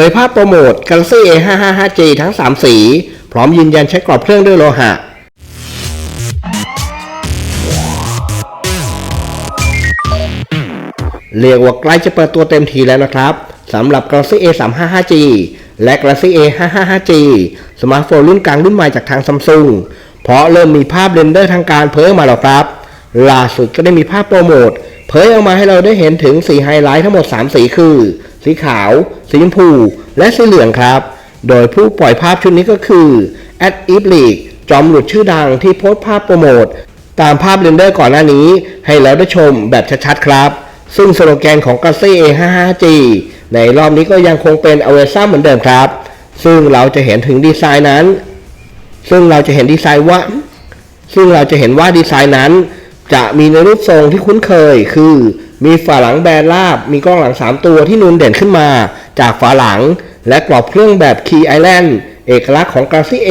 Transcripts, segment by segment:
ผยภาพโปรโมท Galaxy A555G ทั้ง 3 สี พร้อมยืนยันใช้กรอบเครื่องด้วยโลหะ เรียกว่าใกล้จะเปิดตัวเต็มทีแล้วนะครับสำหรับ Galaxy A355G และ Galaxy A555G สมาร์ทโฟนรุ่นกลางรุ่นใหม่จากทางซัมซุงเพราะเริ่มมีภาพเรนเดอร์ทางการเผยออกมาแล้วครับ ล่าสุดก็ได้มีภาพโปรโมทเผยออกมาให้เราได้เห็นถึงสีไฮไลท์ทั้งหมด 3 สีคือ สีขาว สีชมพู และสีเหลืองครับ โดยผู้ปล่อยภาพชุดนี้ก็คือ a d i f l e a g จอมหลุดชื่อดังที่โพสต์ภาพโปรโมท ตามภาพเรนเดอร์ก่อนหน้านี้ ให้เราได้ชมแบบชัดๆครับ ซึ่งสโลแกนของ Galaxy A55G ในรอบนี้ก็ยังคงเป็น a w e s a เหมือนเดิมครับ ซึ่งเราจะเห็นถึงดีไซน์นั้น ซึ่งเราจะเห็นดีไซน์ว่า ซึ่งเราจะเห็นว่าดีไซน์นั้น จะมีในรูปทรงที่คุ้นเคย คือมีฝาหลังแบนราบ มีกล้องหลัง 3 ตัวที่นูนเด่นขึ้นมา จากฝาหลัง และกรอบเครื่องแบบ Key Island เอกลักษณ์ของ Galaxy A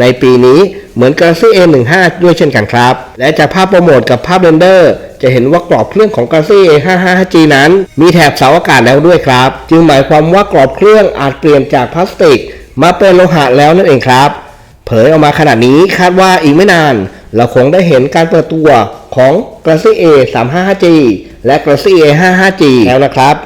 ในปีนี้เหมือน Galaxy A15 ด้วยเช่นกันครับ และจากภาพโปรโมทกับภาพเรนเดอร์ จะเห็นว่ากรอบเครื่องของ Galaxy A55G นั้น มีแถบเสาอากาศแล้วด้วยครับ จึงหมายความว่ากรอบเครื่องอาจเปลี่ยนจากพลาสติก มาเป็นโลหะแล้วนั่นเองครับ เผยออกมาขนาดนี้คาดว่าอีกไม่นาน เราคงได้เห็นการเปิดตัวของ Galaxy A 3 5 5 G และ Galaxy A 5 5 G แล้วนะครับ